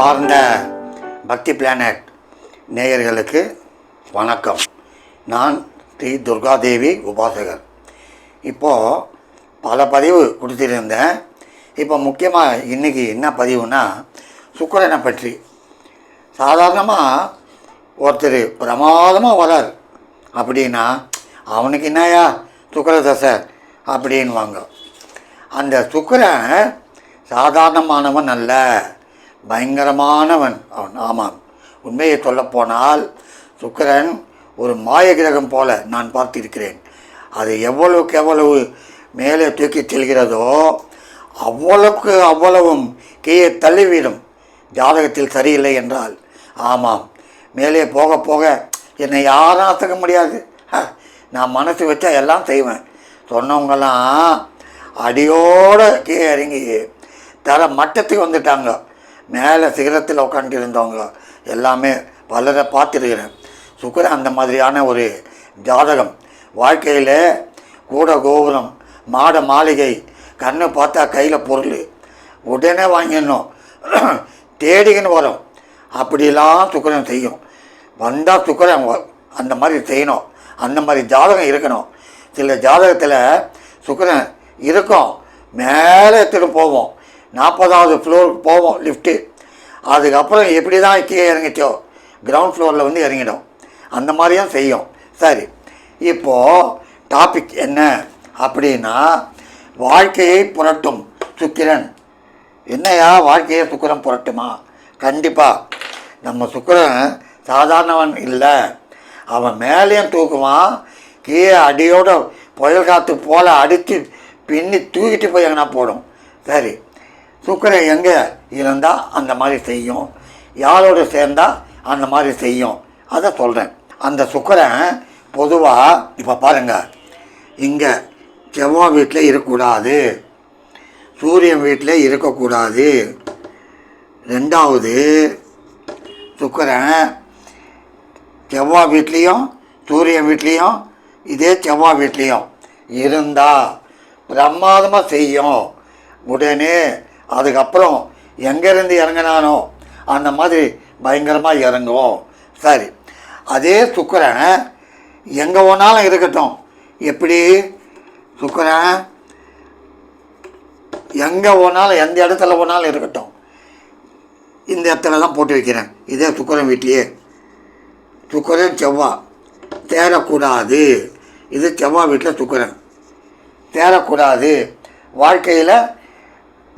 அன்பார்ந்த பக்தி பிளானட் நேயர்களுக்கு வணக்கம். நான் ஸ்ரீ துர்காதேவி உபாசகர். இப்போது பல பதிவு கொடுத்துருந்தேன். இப்போ முக்கியமாக இன்றைக்கி என்ன பதிவுனா சுக்கரனை பற்றி. சாதாரணமாக ஒருத்தர் பிரமாதமாக வரார். அப்படின்னா அவனுக்கு என்னயா சுக்கர தசை அப்படின்வாங்க அந்த சுக்கரன் சாதாரணமானவன் அல்ல. பயங்கரமானவன் அவன். ஆமாம். உண்மையை சொல்லப்போனால் சுக்கரன் ஒரு மாய கிரகம் போல நான் பார்த்திருக்கிறேன். அது எவ்வளவுக்கு எவ்வளவு மேலே தூக்கி செல்கிறதோ அவ்வளவுக்கு அவ்வளவும் கீழே தள்ளிவிடும். ஜாதகத்தில் சரியில்லை என்றால். ஆமாம். மேலே போக போக என்னை யாரும் அசக்க முடியாது. ஹ, நான் மனசு வச்சா எல்லாம் செய்வேன். சொன்னவங்கெல்லாம் அடியோடு கீழே இறங்கி தர மட்டத்துக்கு வந்துட்டாங்க. மேலே சிகரத்தில் உட்காந்துட்டு இருந்தவங்க எல்லாமே பலரை பார்த்துருக்கிறேன். சுக்கிரன் அந்த மாதிரியான ஒரு ஜாதகம். வாழ்க்கையில் கூட கோபுரம் மாட மாளிகை கண்ணு பார்த்தா கையில் பொருள். உடனே வாங்கிடணும். தேடிக்கின்னு வரும். அப்படிலாம் சுக்கரன் செய்யும். வந்தால் சுக்கரன் அந்த மாதிரி செய்யணும். அந்த மாதிரி ஜாதகம் இருக்கணும். சில ஜாதகத்தில் சுக்கரன் இருக்கும். மேலே எடுத்துகிட்டு போவோம். நாற்பதாவது ஃப்ளோருக்கு போவோம் லிஃப்ட்டு அதுக்கப்புறம் எப்படி தான் கீழே இறங்கிச்சோ கிரவுண்ட் ஃப்ளோரில் வந்து இறங்கிடும். அந்த மாதிரியும் செய்யும். சரி. இப்போது டாபிக் என்ன அப்படின்னா வாழ்க்கையை புரட்டும் சுக்கிரன். என்னையா வாழ்க்கையை சுக்கிரன் புரட்டுமா? கண்டிப்பாக நம்ம சுக்கிரன் சாதாரணவன் இல்லை. அவன் மேலேயும் தூக்குவான் கீழே அடியோட புயல் காற்று போல் அடித்து பின்னி தூக்கிட்டு போய் எங்கன்னா போடும். சரி. சுக்கரன் எங்கே? இருந்தால் அந்த மாதிரி செய்யும். யாரோட சேர்ந்தால் அந்த மாதிரி செய்யும். அதை சொல்கிறேன் அந்த சுக்கரன் பொதுவாக இப்போ பாருங்கள் இங்கே செவ்வாய் வீட்டில் இருக்கக்கூடாது. சூரியன் வீட்டில் இருக்கக்கூடாது. ரெண்டாவது சுக்கரன் செவ்வாய் வீட்லேயும் சூரியன் வீட்லேயும் இதே செவ்வாய் வீட்லேயும் இருந்தால் பிரமாதமாக செய்யும். உடனே அதுக்கப்புறம் எங்கேருந்து இறங்கினானோ அந்த மாதிரி பயங்கரமாக இறங்கும் சரி. அதே சுக்கரன் எங்கே ஒன்றாலும் இருக்கட்டும். எப்படி? சுக்கரன் எங்கே போனாலும் எந்த இடத்துல போனாலும் இருக்கட்டும். இந்த இடத்துல தான் போட்டு வைக்கிறேன். இதே சுக்கரன் வீட்லேயே சுக்கரன் செவ்வாய் தேரக்கூடாது இது செவ்வாய் வீட்டில் சுக்கரன். தேரக்கூடாது வாழ்க்கையில்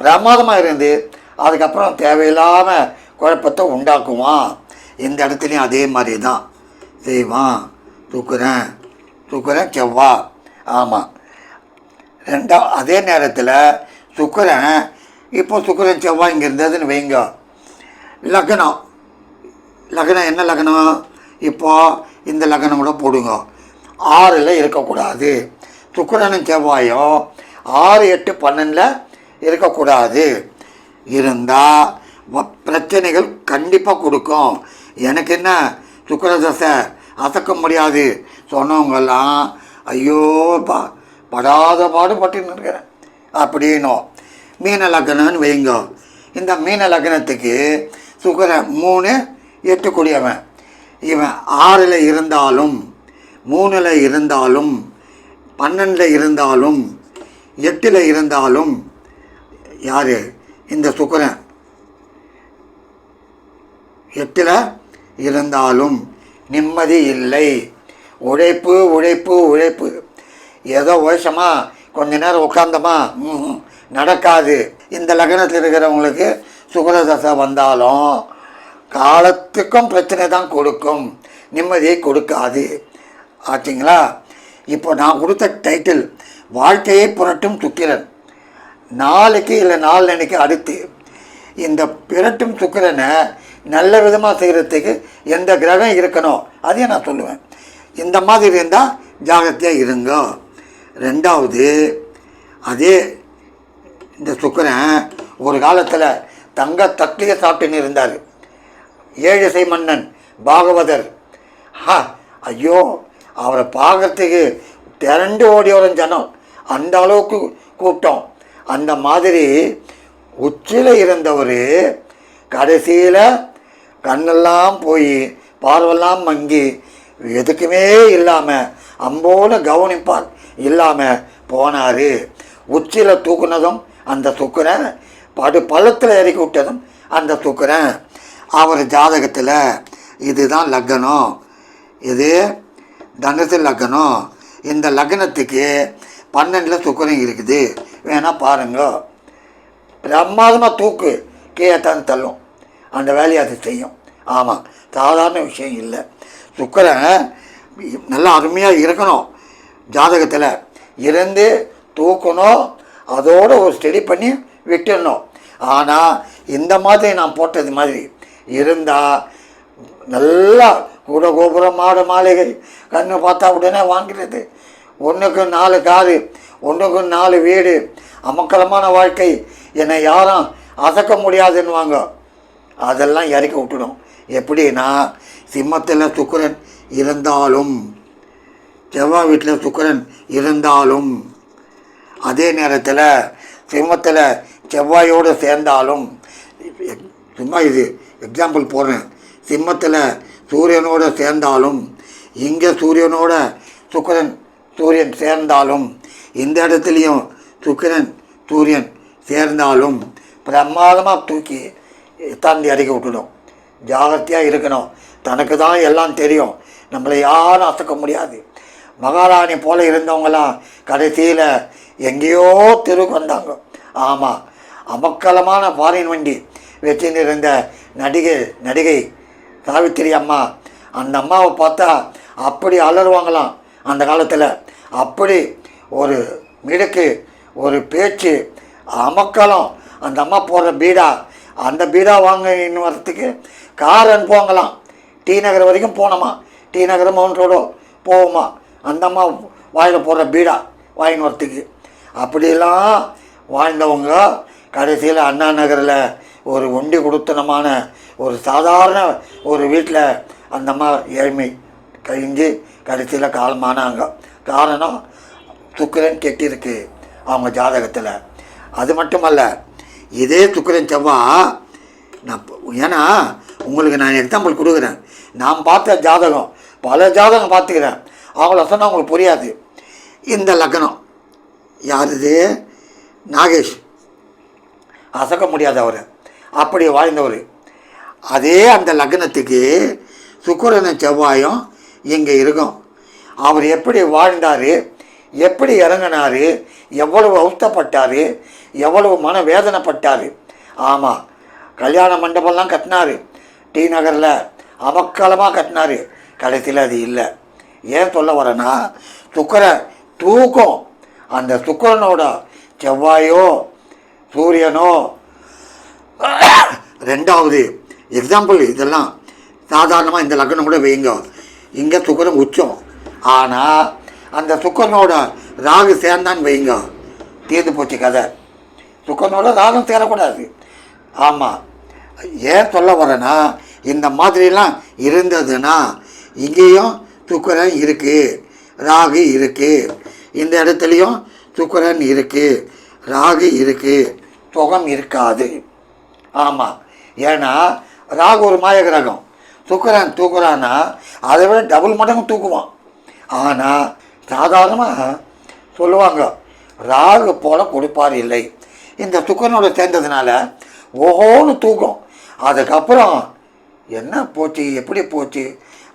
பிரமாதமாக இருந்து அதுக்கப்புறம் தேவையில்லாமல் குழப்பத்தை உண்டாக்குவான். இந்த இடத்துலையும் அதே மாதிரி தான் செய்வான். சுக்கரன் சுக்கரன் செவ்வாய் ஆமாம் ரெண்டா அதே நேரத்தில் சுக்கரன் இப்போ சுக்கரன் செவ்வாய் இங்கே இருந்ததுன்னு வைங்க. லக்னம். லக்னம் என்ன லக்னம்? இப்போ இந்த லக்னம் கூட போடுங்க. ஆறில் இருக்கக்கூடாது. சுக்கரனும் செவ்வாயும் ஆறு எட்டு பன்னெண்டில் இருக்கக்கூடாது. இருந்தால் பிரச்சனைகள் கண்டிப்பாக கொடுக்கும். எனக்கு என்ன? சுக்கரதசை அசக்க முடியாது. சொன்னவங்கெல்லாம் ஐயோ பா படாத பாடுபட்டுன்னு இருக்கிறேன். அப்படின்னும். மீன லக்னம்னு வைங்க. இந்த மீன லக்னத்துக்கு சுக்கிரன் மூணு எட்டுக்கூடியவன் இவன் ஆறில் இருந்தாலும் மூணில் இருந்தாலும் பன்னெண்டில் இருந்தாலும் எட்டில் இருந்தாலும் யார்? இந்த சுக்கரன். எட்டில் இருந்தாலும் நிம்மதி இல்லை. உழைப்பு உழைப்பு உழைப்பு. ஏதோ வருஷமா கொஞ்ச நேரம் உட்காந்தோமா நடக்காது. இந்த லக்னத்தில் இருக்கிறவங்களுக்கு சுகர தசை வந்தாலும் காலத்துக்கும் பிரச்சனை தான் கொடுக்கும். நிம்மதியை கொடுக்காது. ஆச்சுங்களா? இப்போ நான் கொடுத்த டைட்டில் வாழ்க்கையை புரட்டும் சுக்கிரன். நாளைக்கு இல்லை நாளன்னைக்கு அடுத்து இந்த பிரட்டும் சுக்கிரனை நல்ல விதமாக செய்கிறதுக்கு எந்த கிரகம் இருக்கணும்? அதையும் நான் சொல்லுவேன். இந்த மாதிரி இருந்தால் ஜாகிரதையாக இருங்க. ரெண்டாவது அதே இந்த சுக்கிரன் ஒரு காலத்தில் தங்க தட்டிலே சாப்பிட்டுன்னு இருந்தார். ஏழிசை மன்னன் பாகவதர். ஹா ஐயோ அவரை பார்க்கறதுக்கு திரண்டு ஓடி வரும் ஜனம். அந்த அளவுக்கு கூட்டம். அந்த மாதிரி உச்சியில் இருந்தவர் கடைசியில் கண்ணெல்லாம் போய் பார்வெல்லாம் மங்கி எதுக்குமே இல்லாமல் அம்போல கவனிப்பார் இல்லாமல் போனார். உச்சியில் தூக்குனதும் அந்த சுக்கரன் படு பள்ளத்தில் இறக்கி விட்டதும் அந்த சுக்கரன் அவர் ஜாதகத்தில் இதுதான் லக்னம் இது தனுசு லக்னம் இந்த லக்னத்துக்கு பன்னெண்டில் சுக்கரன் இருக்குது. வேணால் பாருங்க. பிரமாதமாக தூக்கு கீழே தான் தள்ளும். அந்த வேலையை அது செய்யும். ஆமாம் சாதாரண விஷயம் இல்லை. சுக்கரன் நல்லா அருமையாக இருக்கணும். ஜாதகத்தில் இருந்து தூக்கணும் அதோடு ஒரு ஸ்டடி பண்ணி விட்டுடணும். ஆனால் இந்த மாதிரி நான் போட்டது மாதிரி இருந்தால் நல்லா கூட கோபுரம் மாடு மாளிகை கண்ணு பார்த்தா உடனே வாங்கிறது. ஒன்றுக்கு நாலு காது ஒன்றுக்கு நாலு வீடு. அமக்கலமான வாழ்க்கை. என்னை யாரும் அசக்க முடியாதுன்னுவாங்க. அதெல்லாம் இறக்கி விட்டுடும். எப்படின்னா சிம்மத்தில் சுக்கரன் இருந்தாலும் செவ்வாய் வீட்டில் சுக்கரன் இருந்தாலும் அதே நேரத்தில் சிம்மத்தில் செவ்வாயோடு சேர்ந்தாலும் சும்மா இது எக்ஸாம்பிள் போடுறேன். சிம்மத்தில் சூரியனோடு சேர்ந்தாலும் இங்கே சூரியனோட சுக்கரன் சூரியன் சேர்ந்தாலும் இந்த இடத்துலையும் சுக்கிரன் சூரியன் சேர்ந்தாலும் பிரமாதமாக தூக்கி தாண்டி இறக்கி விட்டுடும். ஜாகிரதையாக இருக்கணும். தனக்கு தான் எல்லாம் தெரியும். நம்மளை யாரும் அசக்க முடியாது. மகாராணி போல் இருந்தவங்களாம் கடைசியில் எங்கேயோ தெருவுக்கு வந்தாங்க. ஆமாம் அமக்கலமான பாரின் வண்டி வச்சுன்னு இருந்த நடிகை நடிகை சாவித்திரி அம்மா அந்த அம்மாவை பார்த்தா அப்படி அலறுவாங்களாம். அந்த காலத்தில் அப்படி ஒரு மிடுக்கு ஒரு பேச்சு அமக்கலம். அந்த அம்மா போடுற பீடா அந்த பீடா வாங்கின்னு வரத்துக்கு கார் அனுப்புவாங்களாம் டி நகர் வரைக்கும் போனோமா? டி நகர் மவுண்ட் ரோடோ போவோமா? அந்த அம்மா வாயில் போடுற பீடா வாங்கின்னு வரத்துக்கு அப்படியெல்லாம் வாழ்ந்தவங்க கடைசியில் அண்ணா நகரில் ஒரு ஒண்டி கொடுத்தனமான ஒரு சாதாரண ஒரு வீட்டில் அந்த அம்மா ஏழ்மை கழிஞ்சு கடைசியில் காலமானாங்க. காரணம் சுக்கிரன் கெட்டிருக்கு அவங்க ஜாதகத்தில். அது மட்டுமல்ல இதே சுக்கரன் செவ்வாய் நான் ஏன்னா உங்களுக்கு நான் எக்ஸாம்பிள் கொடுக்குறேன். நான் பார்த்த ஜாதகம் பல ஜாதகம் பார்த்துக்கிறேன். அவங்கள சொன்னால் உங்களுக்கு புரியாது. இந்த லக்னம் யார் இது? நாகேஷ். அசக்க முடியாது அவர். அப்படி வாழ்ந்தவர். அதே அந்த லக்னத்துக்கு சுக்கிரனும் செவ்வாயும் இங்கே இருக்கும். அவர் எப்படி வாழ்ந்தார் எப்படி இறங்கினார் எவ்வளவு அவுத்தப்பட்டார் எவ்வளவு மன வேதனைப்பட்டார் ஆமாம் கல்யாண மண்டபம்லாம் கட்டினார். டி நகரில் அமக்கலமாக கட்டினார். கடைசியில் அது இல்லை. ஏன் சொல்ல வரேன்னா சுக்கர தூக்கம். அந்த சுக்கரனோட செவ்வாயோ சூரியனோ ரெண்டாவது எக்ஸாம்பிள் இதெல்லாம் சாதாரணமாக இந்த லக்னம் கூட வைங்க இங்கே சுக்கரம் உச்சம். ஆனால் அந்த சுக்கரனோட ராகு சேர்ந்தான்னு வைங்க. தீர்ந்து போச்சு கதை. சுக்கரனோட ராகம் சேரக்கூடாது. ஆமாம் ஏன் சொல்ல வரேன்னா இந்த மாதிரிலாம் இருந்ததுன்னா இங்கேயும் சுக்கரன் இருக்குது ராகு இருக்குது இந்த இடத்துலையும் சுக்கரன் இருக்குது ராகு இருக்குது சுகம் இருக்காது. ஆமாம் ஏன்னா ராகு ஒரு மாய கிரகம் தூக்குறான் தூக்குறான்னா அதை விட டபுள் மடங்கு தூக்குவான். ஆனால் சாதாரணமாக சொல்லுவாங்க ராகு போல கொடுப்பார் இல்லை. இந்த சுக்கரனோட சேர்ந்ததுனால ஓஹோன்னு தூக்கம். அதுக்கப்புறம் என்ன போச்சு எப்படி போச்சு?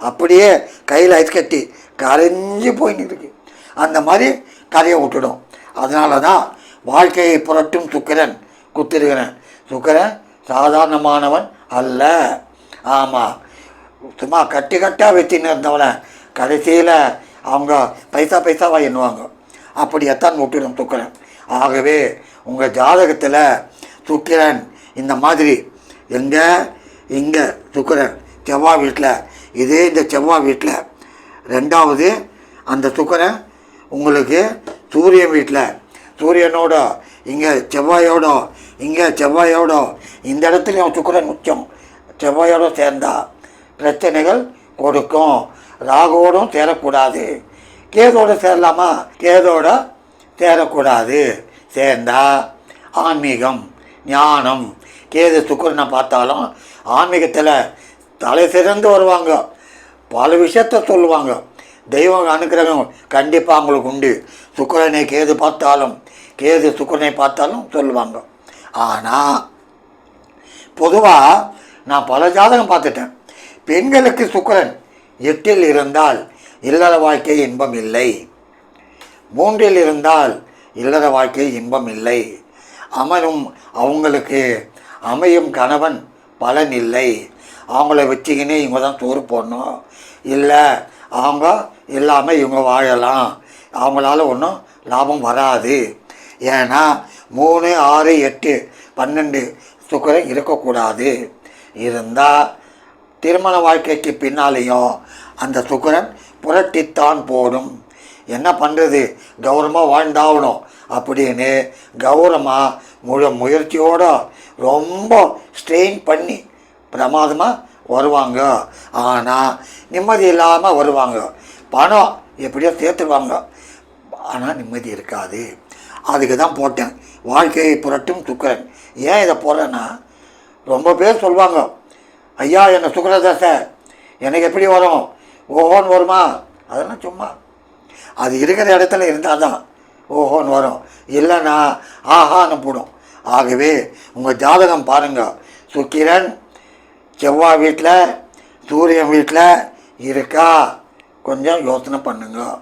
அப்படியே கையில் ஐஸ் கட்டி கரைஞ்சி போய் நிற்கு அந்த மாதிரி கரையை விட்டுடும். அதனால தான் வாழ்க்கையை புரட்டும் சுக்கரன் குத்திருக்கிறேன். சுக்கரன் சாதாரணமானவன் அல்ல. ஆமாம் சும்மா கட்டி கட்டாக வச்சுன்னு இருந்தவனை கடைசியில் அவங்க பைசா பைசாவாக எண்ணுவாங்க. அப்படியத்தான் விட்டுடும் சுக்கரன் ஆகவே உங்கள் ஜாதகத்தில் சுக்கிரன் இந்த மாதிரி எங்கே? இங்கே சுக்கரன் செவ்வாய் வீட்டில். இதே இந்த செவ்வாய் வீட்டில். ரெண்டாவது அந்த சுக்கரன் உங்களுக்கு சூரியன் வீட்டில். சூரியனோட இங்கே செவ்வாயோட இங்கே செவ்வாயோட. இந்த இடத்துலையும் சுக்கரன் உச்சம். செவ்வாயோட சேர்ந்தா. பிரச்சனைகள் கொடுக்கும். ராகுவோடும் சேரக்கூடாது. கேதோட சேரலாமா? கேதோட சேரக்கூடாது. சேர்ந்தா ஆன்மீகம் ஞானம். கேது சுக்கரனை பார்த்தாலும் ஆன்மீகத்தில் தலை சிறந்து வருவாங்க. பல விஷயத்த சொல்லுவாங்க. தெய்வம் அனுக்கிரகம் கண்டிப்பாக அவங்களுக்கு உண்டு. சுக்கரனை கேது பார்த்தாலும் கேது சுக்கரனை பார்த்தாலும் சொல்லுவாங்க. ஆனால் பொதுவாக நான் பல ஜாதகம் பார்த்துட்டேன். பெண்களுக்கு சுக்கரன் எட்டில் இருந்தால் இல்லற வாழ்க்கை இன்பம் இல்லை. மூன்றில் இருந்தால் இல்லற வாழ்க்கை இன்பம் இல்லை. அமரும் அவங்களுக்கு அமையும் கணவன் பலன் இல்லை. அவங்கள வச்சுக்கின்னு இவங்க தான் சோறு போடணும். இல்லை அவங்க இல்லாமல் இவங்க வாழலாம். அவங்களால ஒன்றும் லாபம் வராது. ஏன்னா மூணு ஆறு எட்டு பன்னெண்டு சுக்கரம் இருக்கக்கூடாது. இருந்தால் திருமண வாழ்க்கைக்கு பின்னாலேயும் அந்த சுக்கரன் புரட்டித்தான் போடும். என்ன பண்ணுறது கௌரவமாக வாழ்ந்தாகணும். அப்படின்னு கௌரவமாக முழு முயற்சியோட ரொம்ப ஸ்ட்ரெயின் பண்ணி பிரமாதமாக வருவாங்க. ஆனால் நிம்மதி இல்லாமல் வருவாங்க. பணம் எப்படியோ சேர்த்துருவாங்க. ஆனால் நிம்மதி இருக்காது. அதுக்கு தான் போட்டேன். வாழ்க்கையை புரட்டும் சுக்கரன். ஏன் இதை போடுறேன்னா ரொம்ப பேர் சொல்லுவாங்க ஐயா என்ன சுக்கரதசை எனக்கு எப்படி வரும்? ஓஹோன்னு வருமா? அதெல்லாம் சும்மா. அது இருக்கிற இடத்துல இருந்தால் தான் ஓஹோன்னு வரும். இல்லைன்னா ஆஹான்னு போடும். ஆகவே உங்கள் ஜாதகம் பாருங்கள் சுக்கிரன் செவ்வாய் வீட்டில் சூரியன் வீட்டில் இருக்கா? கொஞ்சம் யோசனை பண்ணுங்க.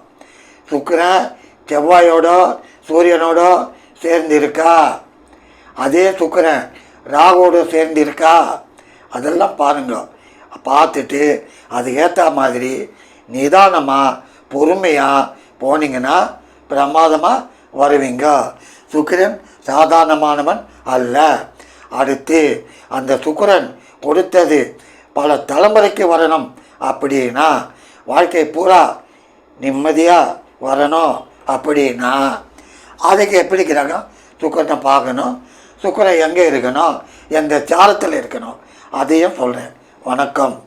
சுக்கிரன் செவ்வாயோட சூரியனோட சேர்ந்து இருக்கா? அதே சுக்கிரன் ராகுவோட சேர்ந்து இருக்கா? அதெல்லாம் பாருங்க. பார்த்துட்டு அது ஏற்ற மாதிரி நிதானமாக பொறுமையாக போனீங்கன்னா பிரமாதமாக வருவீங்க. சுக்கிரன் சாதாரணமானவன் அல்ல. அடுத்து அந்த சுக்கிரன் கொடுத்தது பல தலைமுறைக்கு வரணும் அப்படின்னா வாழ்க்கை பூரா நிம்மதியாக வரணும் அப்படின்னா அதுக்கு எப்படி கிரகம் சுக்கரனை பார்க்கணும். சுக்கரன் எங்கே இருக்கணும்? எந்த சாரத்தில் இருக்கணும்? அதையும் சொல்கிறேன் வணக்கம்.